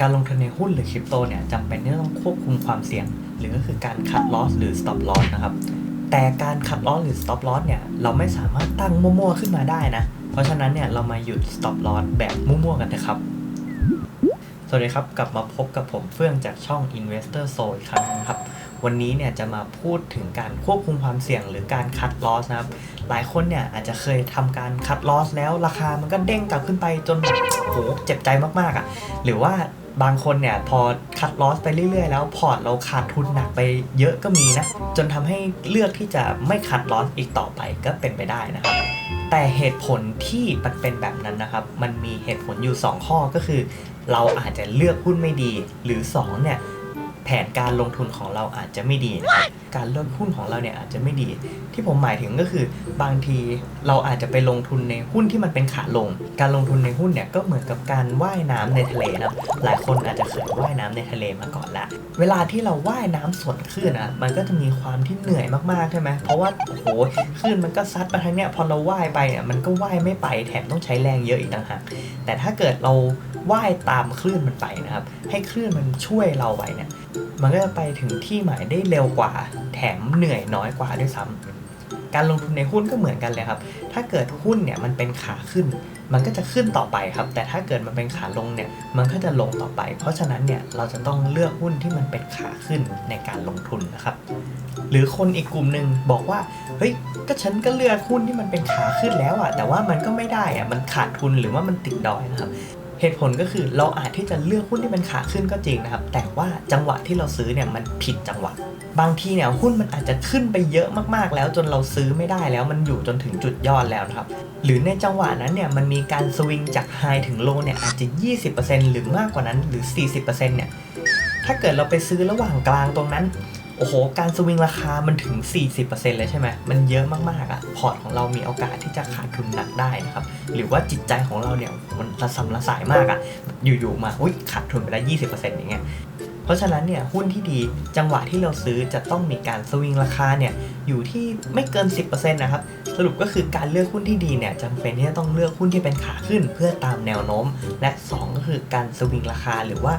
การลงทุนในหุ้นหรือคริปโตเนี่ยจำเป็นที่ต้องควบคุมความเสี่ยง หรือก็คือการ cut loss หรือ stop loss นะครับ แต่การ cut loss หรือ stop loss เนี่ยเราไม่สามารถตั้งมั่วๆขึ้นมาได้นะ เพราะฉะนั้นเนี่ยเรามาหยุด stop loss แบบมั่วๆกันนะครับสวัสดีครับ กลับมาพบกับผมเฟื่องจากช่อง Investor Soul อีกครั้งนะครับ วันนี้เนี่ยจะมาพูดถึงการควบคุมความเสี่ยงหรือการ cut loss นะครับ หลายคนเนี่ยอาจจะเคยทำการ cut loss แล้วราคามันก็เด้งกลับขึ้นไปจนแบบโหเจ็บใจมากๆอะ่ะ หรือว่า บางคนเนี่ยพอ cut loss ไปเรื่อยๆ แล้วพอร์ตเราขาดทุนหนักไปเยอะก็มีนะ จนทำให้เลือกที่จะไม่ cut loss อีกต่อไปก็เป็นไปได้นะครับ แต่เหตุผลที่มันเป็นแบบนั้นนะครับ มันมีเหตุผลอยู่ 2 ข้อก็คือ เราอาจจะเลือกหุ้นไม่ดีหรือ2เนี่ย แผนการลงทุนของเราอาจจะไม่ดีนะครับการเลือกหุ้นของเราเนี่ยอาจจะไม่ดี ที่ผมหมายถึงก็คือบางทีเราอาจจะไปลงทุนในหุ้นที่มันเป็นขาลง การลงทุนในหุ้นเนี่ยก็เหมือนกับการว่ายน้ำในทะเลนะหลายคนอาจจะเคยว่ายน้ำในทะเลมาก่อนแล้วเวลาที่เราว่ายน้ำสวนคลื่นอะมันก็จะมีความที่เหนื่อยมากๆใช่ไหมเพราะว่าโอ้โหคลื่นมันก็ซัดมาทางเนี้ยพอเราว่ายไปเนี่ยมันก็ว่ายไม่ไปแถมต้องใช้แรงเยอะอีกต่างหากแต่ถ้าเกิดเรา ว่ายตามคลื่นมันไปนะครับ ให้คลื่นมันช่วยเราไว้เนี่ย มันก็จะไปถึงที่หมายได้เร็วกว่า แถมเหนื่อยน้อยกว่าด้วยซ้ำการลงทุนในหุ้นก็เหมือนกันเลยครับ ถ้าเกิดหุ้นเนี่ยมันเป็นขาขึ้น มันก็จะขึ้นต่อไปครับ แต่ถ้าเกิดมันเป็นขาลงเนี่ย มันก็จะลงต่อไป เพราะฉะนั้นเนี่ยเราจะต้องเลือกหุ้นที่มันเป็นขาขึ้นในการลงทุนนะครับหรือคนอีกกลุ่มหนึ่งบอกว่า เฮ้ย ก็ฉันก็เลือกหุ้นที่มันเป็นขาขึ้นแล้วอะแต่ว่ามันก็ไม่ได้อะมันขาดทุนหรือว่ามันติดดอยนะครับ เหตุผลก็คือเราอาจที่จะเลือกหุ้นที่เป็นขาขึ้นก็จริงนะครับ แต่ว่าจังหวะที่เราซื้อเนี่ยมันผิดจังหวะ บางทีเนี่ยหุ้นมันอาจจะขึ้นไปเยอะมากๆ แล้วจนเราซื้อไม่ได้แล้วมันอยู่จนถึงจุดยอดแล้วนะครับ หรือในจังหวะนั้นเนี่ยมันมีการสวิงจากไฮถึงโลเนี่ยอาจจะ 20%หรือมากกว่านั้นหรือ 40%เนี่ยถ้าเกิดเราไปซื้อระหว่างกลางตรงนั้น โอ้โห การสวิงราคามันถึง 40%เลยใช่ไหม มันเยอะมากๆอะ่ะ พอร์ตของเรามีโอกาสที่จะขาดทุนหนักได้นะครับ หรือว่าจิตใจของเราเนี่ยมันระสำระสายมากอะ่ะ อยู่ๆมาอุ้ยขาดทุนไปได้20%อย่างเงี้ย เพราะฉะนั้นเนี่ยหุ้นที่ดีจังหวะที่เราซื้อจะต้องมีการสวิงราคาเนี่ยอยู่ที่ไม่เกิน 10%นะครับ สรุปก็คือการเลือกหุ้นที่ดีเนี่ยจำเป็นที่จะต้องเลือกหุ้นที่เป็นขาขึ้นเพื่อตามแนวโน้ม และ 2 ก็คือการสวิงราคาหรือว่า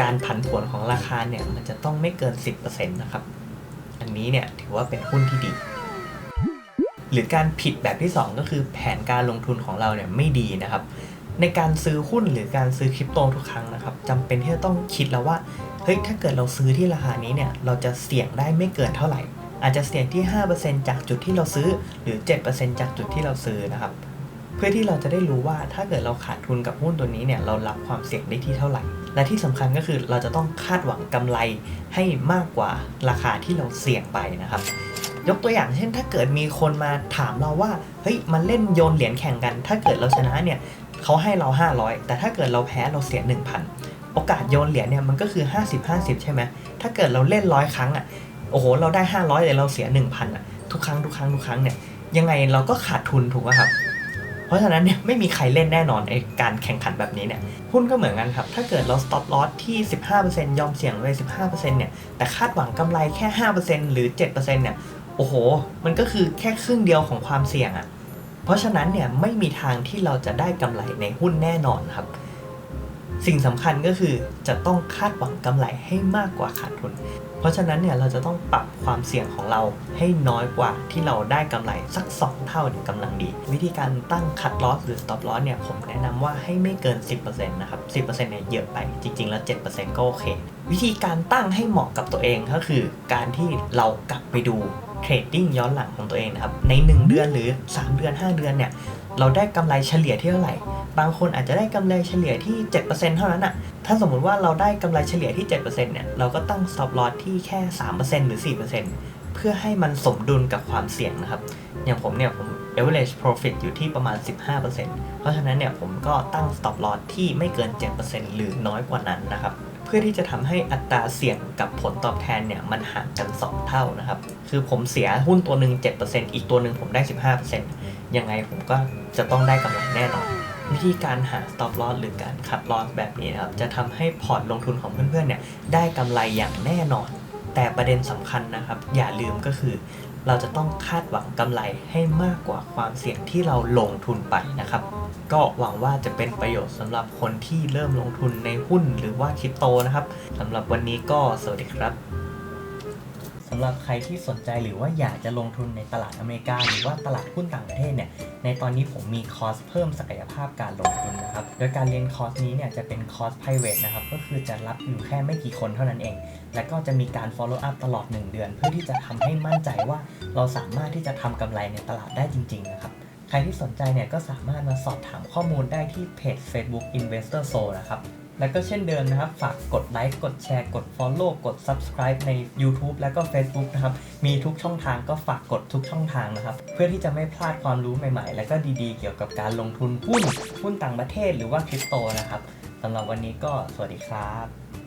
การผันผวนของราคาเนี่ยมันจะต้องไม่เกิน 10%นะครับ อันนี้เนี่ยถือว่าเป็นหุ้นที่ดี หรือการผิดแบบที่ 2 ก็คือแผนการลงทุนของเราเนี่ยไม่ดีนะครับ ในการซื้อหุ้นหรือการซื้อคริปโตทุกครั้งนะครับจำเป็นที่จะต้องคิดแล้วว่าเฮ้ยถ้าเกิดเราซื้อที่ราคานี้เนี่ยเราจะเสี่ยงได้ไม่เกินเท่าไหร่ อาจจะเสี่ยงที่ 5%จากจุดที่เราซื้อ หรือ 7%จากจุดที่เราซื้อนะครับเพื่อที่เราจะได้รู้ว่าถ้าเกิดเราขาดทุนกับหุ้นตัวนี้เนี่ยเรารับความเสี่ยงได้ที่เท่าไหร่ และที่สำคัญก็คือเราจะต้องคาดหวังกำไรให้มากกว่าราคาที่เราเสี่ยงไปนะครับ ยกตัวอย่างเช่น ถ้าเกิดมีคนมาถามเราว่าเฮ้ยมันเล่นโยนเหรียญแข่งกัน ถ้าเกิดเราชนะเนี่ยเขาให้เรา 500 แต่ถ้าเกิดเราแพ้เราเสีย 1,000 โอกาสโยนเหรียญเนี่ยมันก็คือ 50-50 ใช่ไหมถ้าเกิดเราเล่นร้อยครั้งอะโอ้โหเราได้ 500แต่เราเสีย 1,000อะทุกครั้งทุกครั้งทุกครั้งเนี่ยยังไงเราก็ขาดทุนถูกไหมครับ เพราะฉะนั้นเนี่ยไม่มีใครเล่นแน่นอนไอการแข่งขันแบบนี้เนี่ยหุ้นก็เหมือนกันครับ ถ้าเกิดเรา stop loss ที่ 15%ยอมเสี่ยงไป15%เนี่ยแต่คาดหวังกำไรแค่ 5%หรือ 7%เนี่ยโอ้โห มันก็คือแค่ครึ่งเดียวของความเสี่ยงอะ่ะเพราะฉะนั้นเนี่ยไม่มีทางที่เราจะได้กำไรในหุ้นแน่นอนครับ สิ่งสำคัญก็คือจะต้องคาดหวังกำไรให้มากกว่าขาดทุน เพราะฉะนั้นเนี่ยเราจะต้องปรับความเสี่ยงของเราให้น้อยกว่าที่เราได้กำไรสัก 2 เท่าถึงกำลังดี วิธีการตั้ง cut loss หรือ stop loss เนี่ยผมแนะนำว่าให้ไม่เกิน 10%นะครับ 10%เนี่ยเยอะไปจริง ๆ แล้ว 7%ก็โอเค วิธีการตั้งให้เหมาะกับตัวเองก็คือ การที่เรากลับไปดูเทรดดิ้งย้อนหลังของตัวเองนะครับใน 1 เดือนหรือ 3 เดือน 5 เดือนเนี่ย เราได้กำไรเฉลี่ยที่เท่าไหร่ บางคนอาจจะได้กำไรเฉลี่ยที่ 7%เท่านั้นอะถ้าสมมุติว่าเราได้กำไรเฉลี่ยที่ 7%เนี่ยเราก็ตั้ง stop loss ที่แค่ 3%หรือ 4%เพื่อให้มันสมดุลกับความเสี่ยงนะครับ อย่างผมเนี่ยผม average profit อยู่ที่ประมาณ 15%เพราะฉะนั้นเนี่ยผมก็ตั้ง stop loss ที่ไม่เกิน 7%หรือน้อยกว่านั้นนะครับเพื่อที่จะทำให้อัตราเสี่ยงกับผลตอบแทนเนี่ยมันห่างกัน 2 เท่านะครับ คือผมเสียหุ้นตัวหนึ่ง7%อีกตัวหนึ่งผมได้ 15% ยังไงผมก็จะต้องได้กำไรแน่นอน วิธีการหา stop loss หรือการ cut loss แบบนี้นะครับ จะทำให้พอร์ตลงทุนของเพื่อนๆเนี่ยได้กำไรอย่างแน่นอน แต่ประเด็นสำคัญนะครับ อย่าลืมก็คือ เราจะต้องคาดหวังกำไรให้มากกว่าความเสี่ยงที่เราลงทุนไปนะครับ ก็หวังว่าจะเป็นประโยชน์สำหรับคนที่เริ่มลงทุนในหุ้นหรือว่าคริปโตนะครับสำหรับวันนี้ก็สวัสดีครับ สำหรับใครที่สนใจหรือว่าอยากจะลงทุนในตลาดอเมริกา หรือว่าตลาดหุ้นต่างประเทศเนี่ย ในตอนนี้ผมมีคอร์สเพิ่มศักยภาพการลงทุนนะครับ โดยการเรียนคอร์สนี้เนี่ยจะเป็นคอร์ส private นะครับ ก็คือจะรับอยู่แค่ไม่กี่คนเท่านั้นเอง และก็จะมีการ follow up ตลอด 1 เดือน เพื่อที่จะทำให้มั่นใจว่าเราสามารถที่จะทำกำไรในตลาดได้จริง ๆ นะครับใครที่สนใจเนี่ยก็สามารถมาสอบถามข้อมูลได้ที่เพจ Facebook Investor Soul นะครับ แล้วก็เช่นเดิมนะครับ ฝากกดไลค์กดแชร์กด Follow กด Subscribe ใน YouTube แล้วก็ Facebook นะครับ มีทุกช่องทางก็ฝากกดทุกช่องทางนะครับ เพื่อที่จะไม่พลาดความรู้ใหม่ๆ และก็ดีๆ เกี่ยวกับการลงทุนหุ้นหุ้นต่างประเทศหรือว่าคริปโตนะครับสำหรับวันนี้ก็สวัสดีครับ